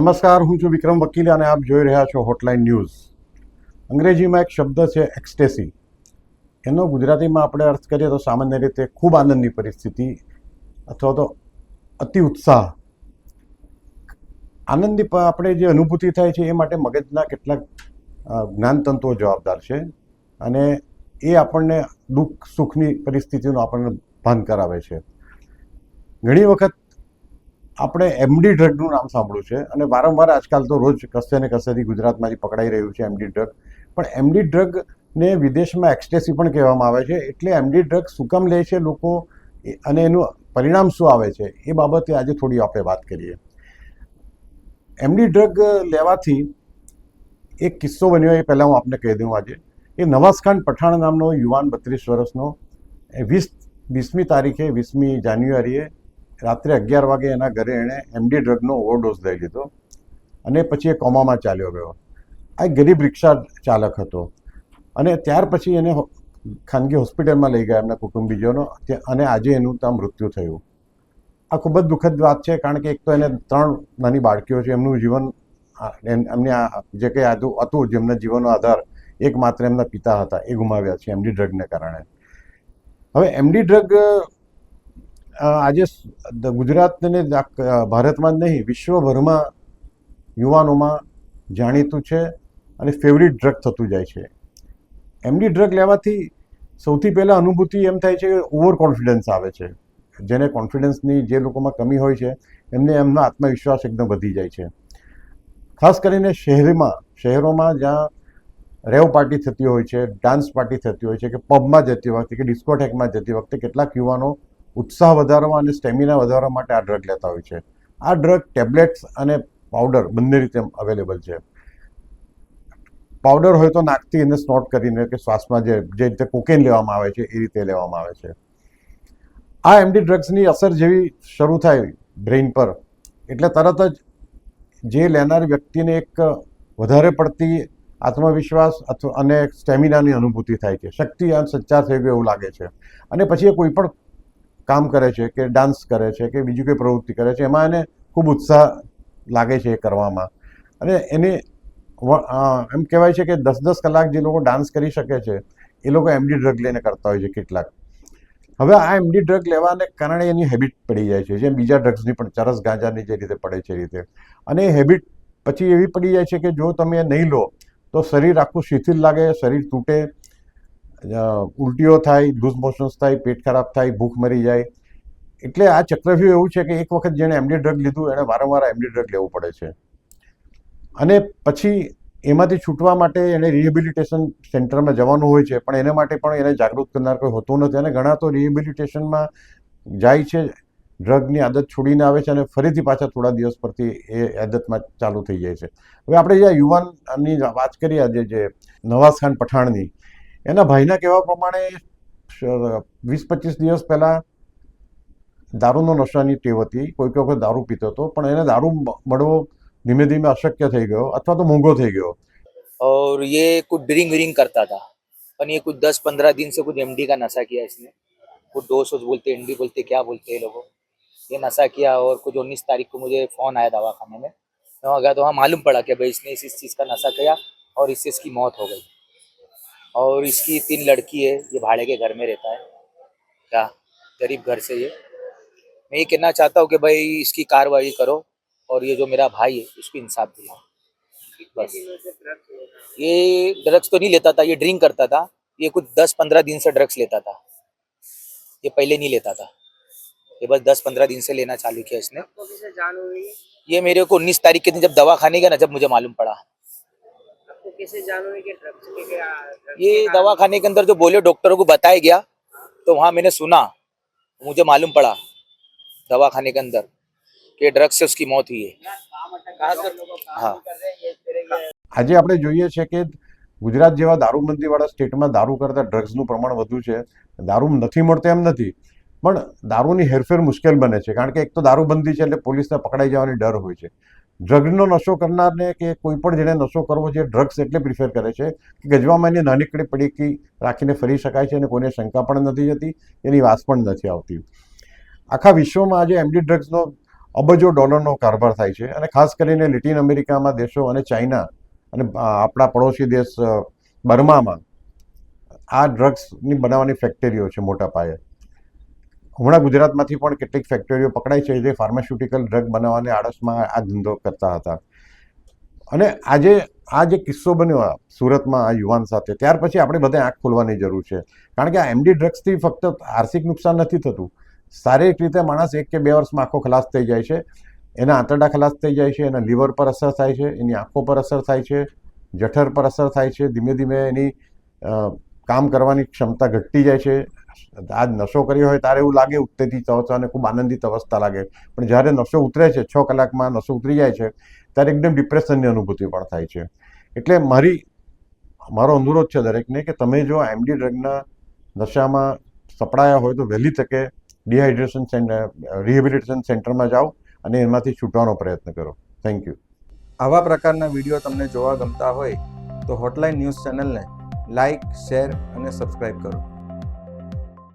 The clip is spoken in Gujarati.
નમસ્કાર, હું છું વિક્રમ વકીલ અને આપ જોઈ રહ્યા છો હોટલાઇન ન્યૂઝ અંગ્રેજીમાં એક શબ્દ છે એક્સટેસી એનો ગુજરાતીમાં આપણે અર્થ કરીએ તો સામાન્ય રીતે ખૂબ આનંદની પરિસ્થિતિ અથવા તો અતિ ઉત્સાહ. આનંદની આપણે જે અનુભૂતિ થાય છે એ માટે મગજના કેટલાક જ્ઞાનતંતુઓ જવાબદાર છે અને એ આપણને દુઃખ સુખની પરિસ્થિતિનું આપણને ભાન કરાવે છે. ઘણી વખત આપણે એમડી ડ્રગનું નામ સાંભળ્યું છે અને વારંવાર આજકાલ તો રોજ કશે ને કશેથી ગુજરાતમાંથી પકડાઈ રહ્યું છે એમડી ડ્રગ પણ એમડી ડ્રગને વિદેશમાં એક્સટેસી પણ કહેવામાં આવે છે. એટલે એમડી ડ્રગ શું કામ લે છે લોકો? અને એનું પરિણામ શું આવે છે? એ બાબતે આજે થોડી આપણે વાત કરીએ. એમડી ડ્રગ લેવાથી એક કિસ્સો બન્યો, એ પહેલાં હું આપને કહી દઉં આજે. એ નવાઝખાન પઠાણ નામનો યુવાન બત્રીસ વર્ષનો વીસ, વીસમી તારીખે, વીસમી જાન્યુઆરીએ રાત્રે અગિયાર વાગે એના ઘરે એણે એમડી ડ્રગનો ઓવરડોઝ લઈ લીધો અને પછી એ કોમામાં ચાલ્યો ગયો. આ એક ગરીબ રિક્ષા ચાલક હતો. અને ત્યાર પછી એને ખાનગી હોસ્પિટલમાં લઈ ગયા એમના કુટુંબીજોનો અને આજે એનું ત્યાં મૃત્યુ થયું. આ ખૂબ જ દુઃખદ વાત છે, કારણ કે એક તો એને ત્રણ નાની બાળકીઓ છે, એમનું જીવન એમને જે કંઈ હતું જેમના જીવનનો આધાર, એકમાત્ર એમના પિતા હતા, એ ગુમાવ્યા છે એમડી ડ્રગને કારણે. હવે એમડી ડ્રગ આજે ગુજરાતને ભારતમાં જ નહીં, વિશ્વભરમાં યુવાનોમાં જાણીતું છે અને ફેવરિટ ડ્રગ થતું જાય છે. એમડી ડ્રગ લેવાથી સૌથી પહેલાં અનુભૂતિ એમ થાય છે કે ઓવર કોન્ફિડન્સ આવે છે. જેને કોન્ફિડન્સની જે લોકોમાં કમી હોય છે, એમને એમનો આત્મવિશ્વાસ એકદમ વધી જાય છે. ખાસ કરીને શહેરમાં, શહેરોમાં જ્યાં રેવ પાર્ટી થતી હોય છે, ડાન્સ પાર્ટી થતી હોય છે, કે પબમાં જતી વખતે, કે ડિસ્કોટેકમાં જતી વખતે કેટલાક યુવાનો ઉત્સાહ વધારવા અને સ્ટેમિના વધારવા માટે આ ડ્રગ લેતા હોય છે. આ ડ્રગ ટેબ્લેટ્સ અને પાવડર બંને રીતે અવેલેબલ છે. પાવડર હોય તો નાકથી એને સ્નોટ કરીને કે શ્વાસમાં જે જે રીતે કોકેન લેવામાં આવે છે, એ રીતે લેવામાં આવે છે. આ એમડી ડ્રગ્સની અસર જેવી શરૂ થાય બ્રેઇન પર, એટલે તરત જ જે લેનાર વ્યક્તિને એક વધારે પડતી આત્મવિશ્વાસ અથવા અને સ્ટેમિનાની અનુભૂતિ થાય છે. શક્તિ અને સંચાર થઈ ગયો એવું લાગે છે. અને પછી એ કોઈ પણ કામ કરે છે, કે ડાન્સ કરે છે, કે બીજી કોઈ પ્રવૃત્તિ કરે છે, એમાં એને ખૂબ ઉત્સાહ લાગે છે એ કરવામાં. અને એને એમ કહેવાય છે કે દસ દસ કલાક જે લોકો ડાન્સ કરી શકે છે, એ લોકો એમડી ડ્રગ લઈને કરતા હોય છે કેટલાક. હવે આ એમડી ડ્રગ લેવાને કારણે એની હેબિટ પડી જાય છે, જેમ બીજા ડ્રગ્સની પણ ચરસ ગાંજાની જે રીતે પડે છે એ રીતે. અને એ હેબિટ પછી એવી પડી જાય છે કે જો તમે એ નહીં લો, તો શરીર આખું શિથિલ લાગે, શરીર તૂટે ઉલટીઓ થાય લૂઝ મોશન્સ થાય, પેટ ખરાબ થાય, ભૂખ મરી જાય. એટલે આ ચક્રવ્યૂહ એવું છે કે એક વખત જેણે એમડી ડ્રગ લીધું, એણે વારંવાર એમડી ડ્રગ લેવું પડે છે. અને પછી એમાંથી છૂટવા માટે એને રિહેબિલિટેશન સેન્ટરમાં જવાનું હોય છે, પણ એના માટે પણ એને જાગૃત કરનાર કોઈ હોતું નથી. અને ઘણા તો રિહેબિલિટેશનમાં જાય છે, ડ્રગની આદત છોડીને આવે છે અને ફરીથી પાછા થોડા દિવસ પરથી એ આદતમાં ચાલુ થઈ જાય છે. હવે આપણે જે યુવાનની વાત કરીએ, આજે જે નવાઝ ખાન પઠાણની એના ભાઈના કહેવા પ્રમાણે શ- વીસ પચીસ દિવસ પહેલાં દારૂનો નશાની ટેવ હતી કોઈ કોઈ વખત દારૂ પીતો હતો પણ એને દારૂ મ- મળવો ધીમે ધીમે અશક્ય થઈ ગયો અથવા તો મોંઘો થઈ ગયો और ये कुछ ड्रिंक व्रिंक करता था पर ये कुछ दस पंद्रह दिन से कुछ एमडी का नशा किया इसने कुछ डोस वोस बोलते एमडी बोलते क्या बोलते हैं लोगों ये नशा किया और कुछ उन्नीस तारीख को मुझे फोन आया दवाखाने में मैं वहाँ गया तो वहाँ मालूम पड़ा कि भाई इसने इस इस चीज़ का नशा किया और इससे इसकी मौत हो गई और इसकी तीन लड़की है, ये भाड़े के घर में रहता है। क्या? गरीब घर से ये। मैं ये कहना चाहता हूँ कि भाई इसकी कार्रवाई करो और ये जो मेरा भाई है, उसको इंसाफ दिलाओ। बस। ये ड्रग्स तो नहीं लेता था, ये ड्रिंक करता था। ये कुछ दस पंद्रह दिन से ड्रग्स लेता था। ये पहले नहीं लेता था। ये बस दस पंद्रह दिन से लेना चालू किया इसने। ये मेरे को उन्नीस तारीख के दिन जब दवा खाने गया ना, जब मुझे मालूम पड़ा। किसे जान हुई कि ड्रग्स के क्या drugs ये के कारण- दवा खाने के अंदर जो बोले डॉक्टरों को बताया गया तो वहाँ मैंने सुना मुझे मालूम पड़ा दवा खाने के अंदर कि ड्रग्स से उसकी मौत हुई है हाँ આજે આપણે જોઈએ છે કે ગુજરાત જેવા દારૂબંધીવાળા સ્ટેટમાં દારૂ કરતાં ડ્રગ્સનું પ્રમાણ વધુ છે દારૂ નથી મળતો એમ નથી પણ દારૂની હેરફેર મુશ્કેલ બને છે કારણ કે એક તો દારૂબંધી છે એટલે પોલીસને પકડાઈ જવાની ડર હોય છે ડ્રગનો નશો કરનારને કે કોઈ પણ જેને નશો કરવો છે ડ્રગ્સ એટલે પ્રિફેર કરે છે, કે ગજવામાં એની નાનીકડી પડીકી રાખીને ફરી શકાય છે અને કોઈને શંકા પણ નથી જતી, એની વાસ પણ નથી આવતી. આખા વિશ્વમાં આજે એમડી ડ્રગ્સનો અબજો ડોલરનો કારભાર થાય છે અને ખાસ કરીને લેટિન અમેરિકામાં દેશો અને ચાઇના અને આપણા પડોશી દેશ બર્મામાં આ ડ્રગ્સની બનાવવાની ફેક્ટરીઓ છે મોટા પાયે. હમણાં ગુજરાતમાંથી પણ કેટલીક ફેક્ટરીઓ પકડાઈ છે જે ફાર્માસ્યુટિકલ ડ્રગ બનાવવાની આળસમાં આ ધંધો કરતા હતા. અને આજે આ જે કિસ્સો બન્યો સુરતમાં આ યુવાન સાથે, ત્યાર પછી આપણે બધા આંખ ખોલવાની જરૂર છે. કારણ કે આ એમડી ડ્રગ્સથી ફક્ત આર્થિક નુકસાન નથી થતું. શારીરિક રીતે માણસ એક કે બે વર્ષમાં આંખો ખલાસ થઈ જાય છે. એના આંતરડા ખલાસ થઈ જાય છે, એના લીવર પર અસર થાય છે, એની આંખો પર અસર થાય છે, જઠર પર અસર થાય છે, ધીમે ધીમે એની કામ કરવાની ક્ષમતા ઘટતી જાય છે. આ નશો કર્યો હોય ત્યારે એવું લાગે ઉત્તેજિત અવસ્થા અને ખૂબ આનંદિત અવસ્થા લાગે. પણ જ્યારે નશો ઉતરે છે, છ કલાકમાં નશો ઉતરી જાય છે, ત્યારે એકદમ ડિપ્રેશનની અનુભૂતિ પણ થાય છે. એટલે મારી, મારો અનુરોધ છે દરેકને કે તમે જો એમડી ડ્રગના નશામાં સપડાયા હોય તો વહેલી તકે ડિહાઇડ્રેશન સેન્ટર રિહેબિલિટેશન સેન્ટરમાં જાઓ અને એમાંથી છૂટવાનો પ્રયત્ન કરો. થેન્ક યુ આવા પ્રકારના વીડિયો તમને જોવા ગમતા હોય તો હોટલાઇન ન્યૂઝ ચેનલને લાઇક શેર અને સબસ્ક્રાઈબ કરો.